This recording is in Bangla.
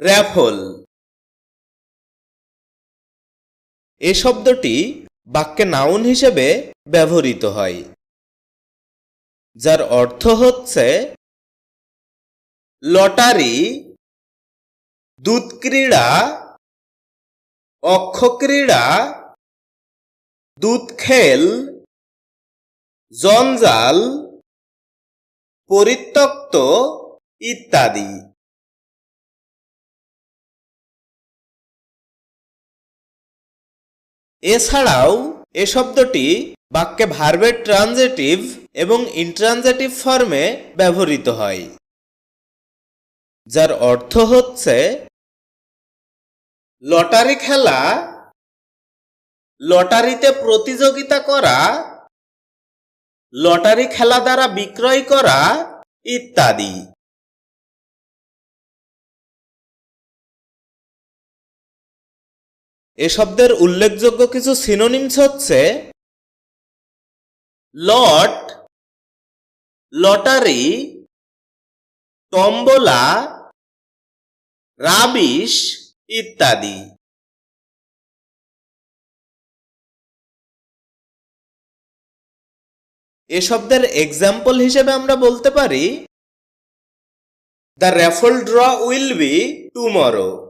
র্যাফল। এ শব্দটি বাক্যে নাউন হিসেবে ব্যবহৃত হয়, যার অর্থ হচ্ছে লটারি, দুধক্রীড়া, অক্ষক্রীড়া, দুধখেল, জঞ্জাল, পরিত্যক্ত ইত্যাদি। এছাড়াও, এ শব্দটি বাক্যে ভার্বের ট্রানজেটিভ এবং ইন্ট্রানজেটিভ ফর্মে ব্যবহৃত হয়, যার অর্থ হচ্ছে লটারি খেলা, লটারিতে প্রতিযোগিতা করা, লটারি খেলা দ্বারা বিক্রয় করা ইত্যাদি। এ শব্দের উল্লেখযোগ্য কিছু সিনোনিমস হচ্ছে লট, লটারি, টম্বলা, রাবিশ ইত্যাদি। এ শব্দের এক্সাম্পল হিসেবে আমরা বলতে পারি the raffle draw will be tomorrow